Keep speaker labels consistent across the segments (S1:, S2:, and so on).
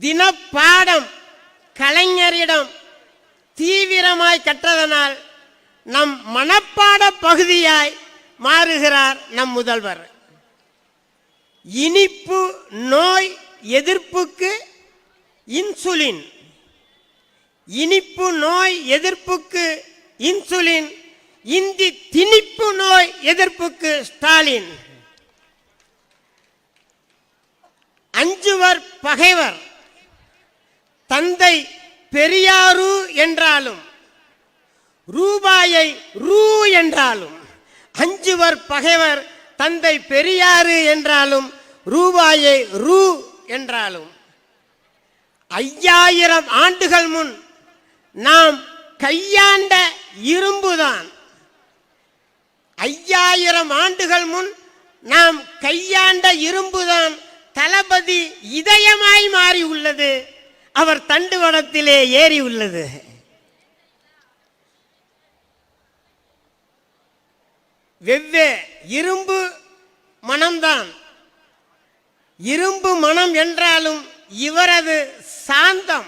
S1: தினப்பாடம் கலைஞரிடம் தீவிரமாய் கற்றதனால் நம் மனப்பாட பகுதியாய் மாறுகிறார் நம் முதல்வர். இனிப்பு நோய் எதிர்ப்புக்கு இன்சுலின். இனிப்பு நோய் எதிர்ப்புக்கு இன்சுலின். இந்தி திணிப்பு நோய் எதிர்ப்புக்கு ஸ்டாலின். அஞ்சுவர் பகைவர். தந்தை பெரியாரு என்றாலும் ரூபாயை ரூ என்றாலும் அஞ்சுவர் பகைவர் தந்தை பெரியாரு என்றாலும் ரூபாயை ரூ என்றாலும் ஐயாயிரம் ஆண்டுகள் முன் நாம் கையாண்ட இரும்புதான். ஐயாயிரம் ஆண்டுகள் முன் நாம் கையாண்ட இரும்புதான் தளபதி இதயமாய் மாறி உள்ளது அவர் தண்டுவனத்திலே ஏறி உள்ளது. வெவ்வே இரும்பு மனம்தான். இரும்பு மனம் என்றாலும் இவரது சாந்தம்.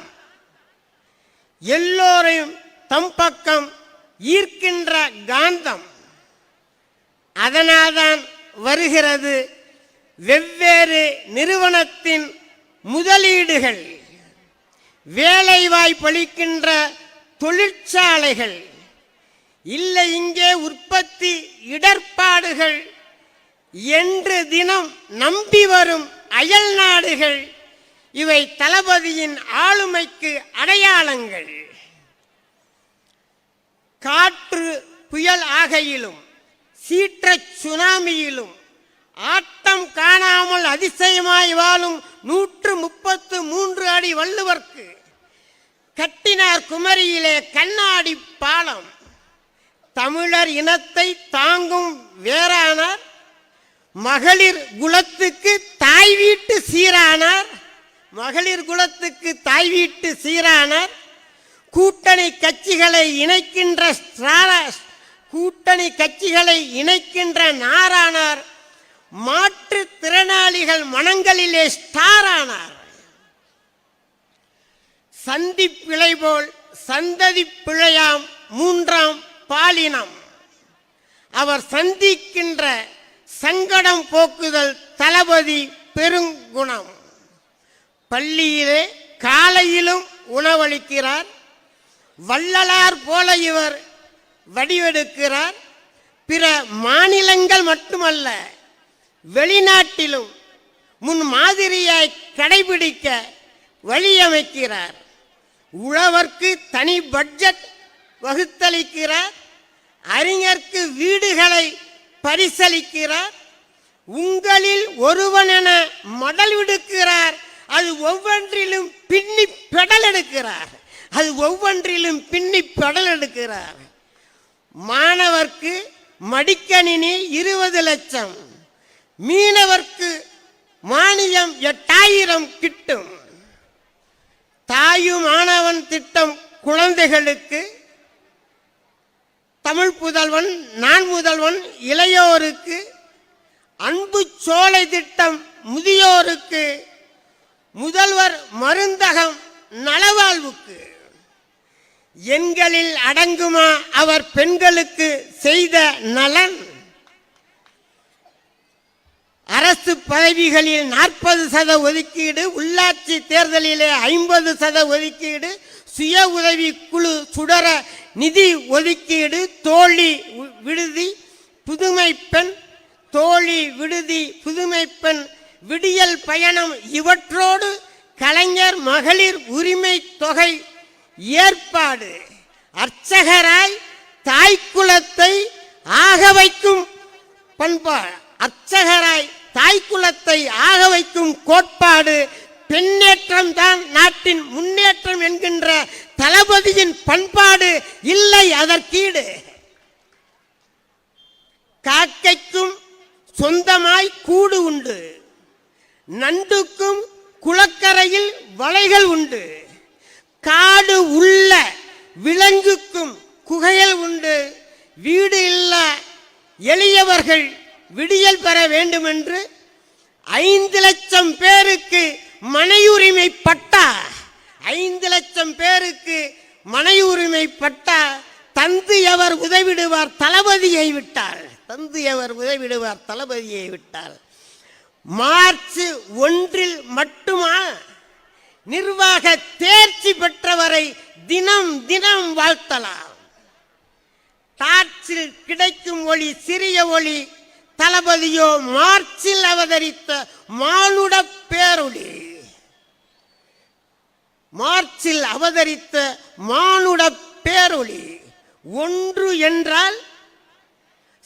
S1: எல்லோரையும் தம் பக்கம் ஈர்க்கின்ற காந்தம். அதனால்தான் வருகிறது வெவ்வேறு நிறுவனத்தின் முதலீடுகள். வேலைவாய்ப்பளிக்கின்ற தொழிற்சாலைகள் இல்லை இங்கே உற்பத்தி இடர்பாடுகள் என்று தினம் நம்பி வரும் அயல் நாடுகள் இவை தளபதியின் ஆளுமைக்கு அடையாளங்கள். காற்று புயல் ஆகையிலும் சீற்றச் சுனாமியிலும் ஆட்டம் காணாமல் அதிசயமாய் வாழும் நூற்று முப்பத்து மூன்று அடி வள்ளுவர்க்கு கட்டினார் குமரியிலே கண்ணாடி பாலம். தமிழர் இனத்தை தாங்கும் வேறானார். மகளிர் குலத்துக்கு தாய் வீட்டு சீரானார். மகளிர் குலத்துக்கு தாய் வீட்டு சீரானார். கூட்டணி கட்சிகளை இணைக்கின்ற கூட்டணி கட்சிகளை இணைக்கின்ற நாரானார். மாற்றுத்திறனாளிகள் மனங்களிலே ஸ்டாரானார் சந்தி பிழை போல் சந்ததி பிழையாம் மூன்றாம் பாலினம். அவர் சந்திக்கின்ற சங்கடம் போக்குதல் தளபதி பெருங்குணம். பள்ளியிலே காலையிலும் உணவளிக்கிறார். வள்ளலார் போல இவர் வடிவெடுக்கிறார். பிற மாநிலங்கள் மட்டுமல்ல வெளிநாட்டிலும் முன் மாதிரியாய் கடைபிடிக்க வழியமைக்கிறார். உழவர்க்கு தனி பட்ஜெட் வகுத்தளிக்கிறார். அறிஞர்க்கு வீடுகளை பரிசளிக்கிறார். உங்களில் ஒருவனென மடல் விடுக்கிறார். அது ஒவ்வொன்றிலும் பின்னி பெடல் எடுக்கிறார். அது ஒவ்வொன்றிலும் பின்னி பெடல் எடுக்கிறார். மாணவர்க்கு மடிக்கணினி இருபது லட்சம். மீனவர்க்கு மானியம் எட்டாயிரம் கிட்டும். தாயும் மாணவன் திட்டம் குழந்தைகளுக்கு. தமிழ் புதல்வன் நான் முதல்வன் இளையோருக்கு. அன்பு சோலை திட்டம் முதியோருக்கு. முதல்வர் மருந்தகம் நலவாழ்வுக்கு. எண்களில் அடங்குமா அவர் பெண்களுக்கு செய்த நலன்? அரசு பதவிகளில் நாற்பது சத ஒதுக்கீடு உள்ளாட்சி தேர்தலிலே ஐம்பது சத ஒதுக்கீடு சுய உதவி குழு சுடர நிதி ஒதுக்கீடு தோழி விடுதி புதுமை பெண் தோழி விடுதி புதுமை பெண் விடியல் பயணம் இவற்றோடு கலைஞர் மகளிர் உரிமை தொகை ஏற்பாடு. அர்ச்சகராய் தாய்க்குலத்தை ஆக வைக்கும் பண்பாடு அர்ச்சகராய் தாய்க்குலத்தை ஆக வைக்கும் கோட்பாடு பெண்ணேற்றம் தான் நாட்டின் முன்னேற்றம் என்கின்ற தளபதியின் பண்பாடு இல்லை அதற்கீடு. காக்கைக்கும் சொந்தமாய் கூடு உண்டு. நண்டுக்கும் குளக்கரையில் வலைகள் உண்டு. காடு உள்ள விலங்குக்கும் குகைகள் உண்டு. வீடு இல்ல எளியவர்கள் விடியல் பெற வேண்டுமென்று ஐந்து லட்சம் பேருக்கு மனையுரிமை பட்டா. ஐந்து லட்சம் பேருக்கு மனையுரிமை பட்டா. தந்து எவர் உதவிடுவார் தளபதியை விட்டால். தந்து எவர் உதவிடுவார் தளபதியை விட்டால். மார்ச் ஒன்றில் மட்டுமா? நிர்வாக தேர்ச்சி பெற்றவரை தினம் தினம் வாழ்த்தலாம். டார்ச்சில் கிடைக்கும் ஒளி சிறிய ஒளி தளபதியோ மார்ச்சில் அவதரித்த மானுட பேரொளி. மார்ச்சில் அவதரித்த மானுட பேரொளி. ஒன்று என்றால்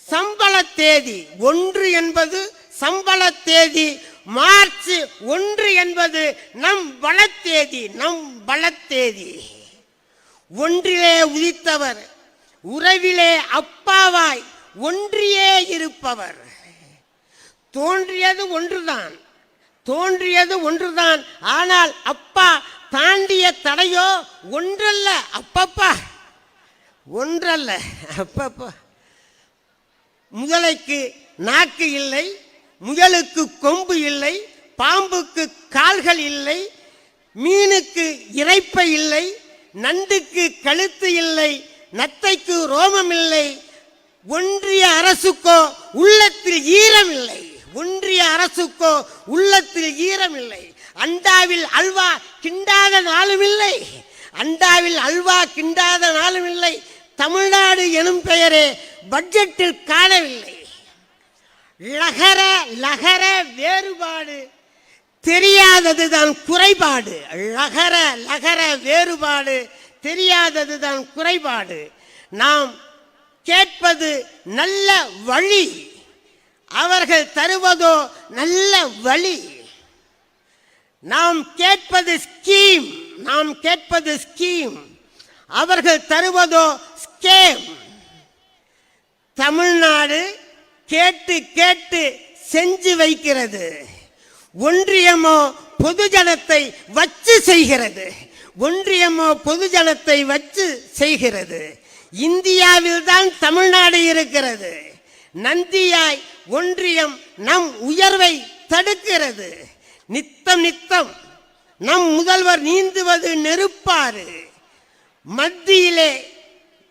S1: சம்பள தேதி. ஒன்று என்பது சம்பள தேதி. மார்ச் ஒன்று என்பது நம் வளத்தேதி நம் வளத்தேதி ஒன்றிலே உதித்தவர் உறவிலே அப்பாவாய் ஒன்றியே இருப்பவர். தோன்றியது ஒன்றுதான். தோன்றியது ஒன்றுதான். ஆனால் அப்பா தாண்டிய தடையோ ஒன்றல்ல அப்பப்பா. ஒன்றல்ல அப்பப்பா. முதலைக்கு நாக்கு இல்லை முயலுக்கு கொம்பு இல்லை பாம்புக்கு கால்கள் இல்லை மீனுக்கு இறைப்பை இல்லை நண்டுக்கு கழுத்து இல்லை நத்தைக்கு ரோமம் இல்லை ஒன்றிய அரசுக்கோ உள்ளத்தில் ஈரம் இல்லை. ஒன்றிய அரசுக்கோ உள்ளத்தில் ஈரம் இல்லை அண்டாவில் அல்வா கிண்டாத நாளும் இல்லை அண்டாவில் அல்வா கிண்டாத நாளும் இல்லை தமிழ்நாடு எனும் பெயரே பட்ஜெட்டில் காணவில்லை. லகர லகர வேறுபாடு. தெரியாததுதான் குறைபாடு. லகர லகர வேறுபாடு. தெரியாததுதான் குறைபாடு. நாம் கேட்பது நல்ல வழி. அவர்கள் தருவதோ நல்ல வழி. நாம் கேட்பது ஸ்கீம் நாம் கேட்பது ஸ்கீம் அவர்கள் தருவதோ ஸ்கேம் தமிழ்நாடு கேட்டு கேட்டு செஞ்சு வைக்கிறது. ஒன்றியமோ பொதுஜனத்தை வச்சு செய்கிறது. ஒன்றியமோ பொதுஜனத்தை வச்சு செய்கிறது. இந்தியாவில் தான் தமிழ்நாடு இருக்கிறது. நந்தியாய் ஒன்றியம் நம் உயர்வை தடுக்கிறது. நித்தம் நித்தம் நம் முதல்வர் நீந்துவது நெருப்பாறு. மத்தியிலே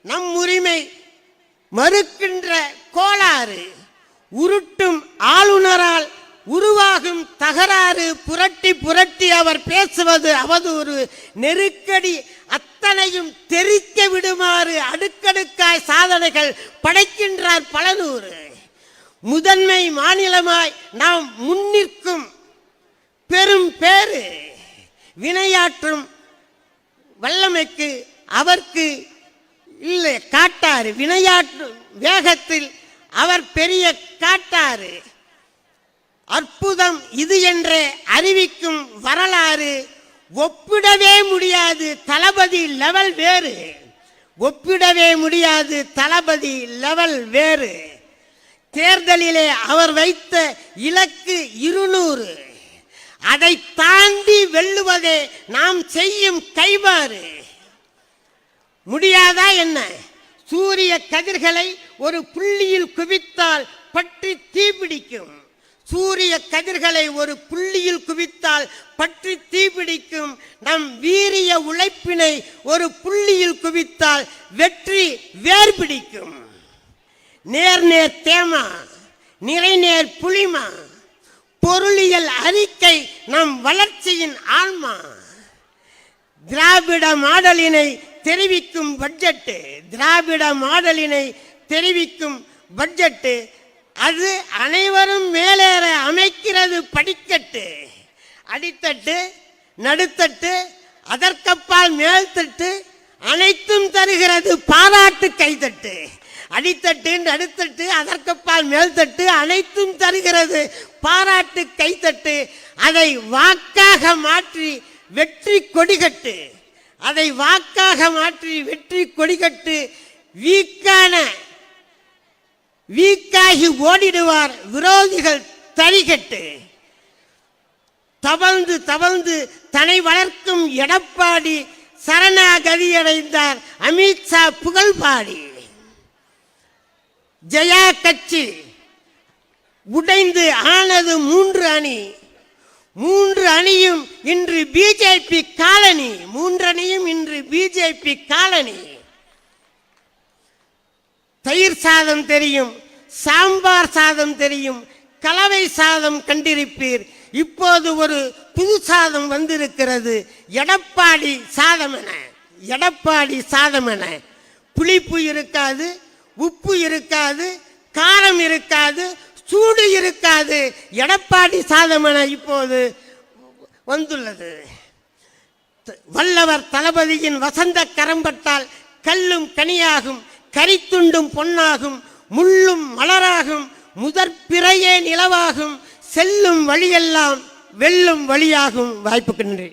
S1: நம் உரிமை மறுக்கின்ற கோளாறு. உருட்டும் ஆளுநரால் உருவாகும் தகராறு புரட்டி புரட்டி அவர் பேசுவது அவதூறு. நெருக்கடி அத்தனையும் தெரிக்க விடுமாறு அடுக்கடுக்காய் சாதனைகள் படைக்கின்றார் பலநூறு. முதன்மை மாநிலமாய் நாம் முன்னிற்கும் பெரும் பேரு வினையாற்றும் வல்லமைக்கு அவர்க்கு இல்லை காட்டாறு. வினையாற்று வேகத்தில் அவர் பெரிய காட்டாறு. அற்புதம் இது என்றே அறிவிக்கும் வரலாறு. ஒப்பிடவே முடியாது தளபதி லெவல் வேறு. ஒப்பிடவே முடியாது தளபதி லெவல் வேறு. தேர்தலிலே அவர் வைத்த இலக்கு இருநூறு. அதை தாண்டி வெல்லுவதே நாம் செய்யும் கைவாறு முடியாதா என்ன? சூரிய கதிர்களை ஒரு புள்ளியில் குவித்தால் பற்றி தீப்பிடிக்கும். சூரிய கதிர்களை ஒரு புள்ளியில் குவித்தால் பற்றி தீபிடிக்கும் நம் வீரிய உழைப்பினை ஒரு புள்ளியில் குவித்தால் வெற்றி வேர் பிடிக்கும். நேர் நேர் தேமா நிறைநேர் புளிமா பொருளியல் அறிக்கை நம் வளர்ச்சியின் ஆன்மா. திராவிட மாடலினை தெரிவிக்கும் பட்ஜெட்டு திராவிட மாடலினை தெரிவிக்கும் பட்ஜெட்டு அது அனைவரும் மேலேற அமைக்கிறது படிக்கட்டு. அடித்தட்டு நடுத்தட்டு அதற்கப்பால் மேல்தட்டு அனைத்தும் தருகிறது பாராட்டு கைத்தட்டு அடித்தட்டு நடுத்தட்டு அதற்கப்பால் மேல்தட்டு அனைத்தும் தருகிறது. பாராட்டு கைத்தட்டு அதை வாக்காக மாற்றி வெற்றி கொடிகட்டு. அதை வாக்காக மாற்றி வெற்றி கொடிகட்டு. வீக்கான வீக்காகி ஓடிடுவார் விரோதிகள் தரிகட்டு தவழ்ந்து தவழ்ந்து தனை வளர்க்கும் எடப்பாடி சரணாகதியடைந்தார். அமித்ஷா புகழ்பாடி. ஜெயா கட்சி உடைந்து ஆனது மூன்று அணி. மூன்று அணியும் இன்று பிஜேபி காலனி. மூன்று அணியும் இன்று பிஜேபி காலனி. தயிர் சாதம் தெரியும் சாம்பார் சாதம் தெரியும் கலவை சாதம் கண்டிருப்பீர். இப்போது ஒரு புது சாதம் வந்திருக்கிறது எடப்பாடி சாதம் என. எடப்பாடி சாதம் என. புளிப்பு இருக்காது உப்பு இருக்காது காரம் இருக்காது சூடு இருக்காது. எடப்பாடி சாதம் என இப்போது வந்துள்ளது. வல்லவர் தளபதியின் வசந்த கரம்பட்டால் கல்லும் கனியாகும் கரித்துண்டும் பொன்னாகும் முள்ளும் மலராகும் முதற் பிறையே நிலவாகும் செல்லும் வழியெல்லாம் வெல்லும் வழியாகும். வாய்ப்புக்கு நன்றி.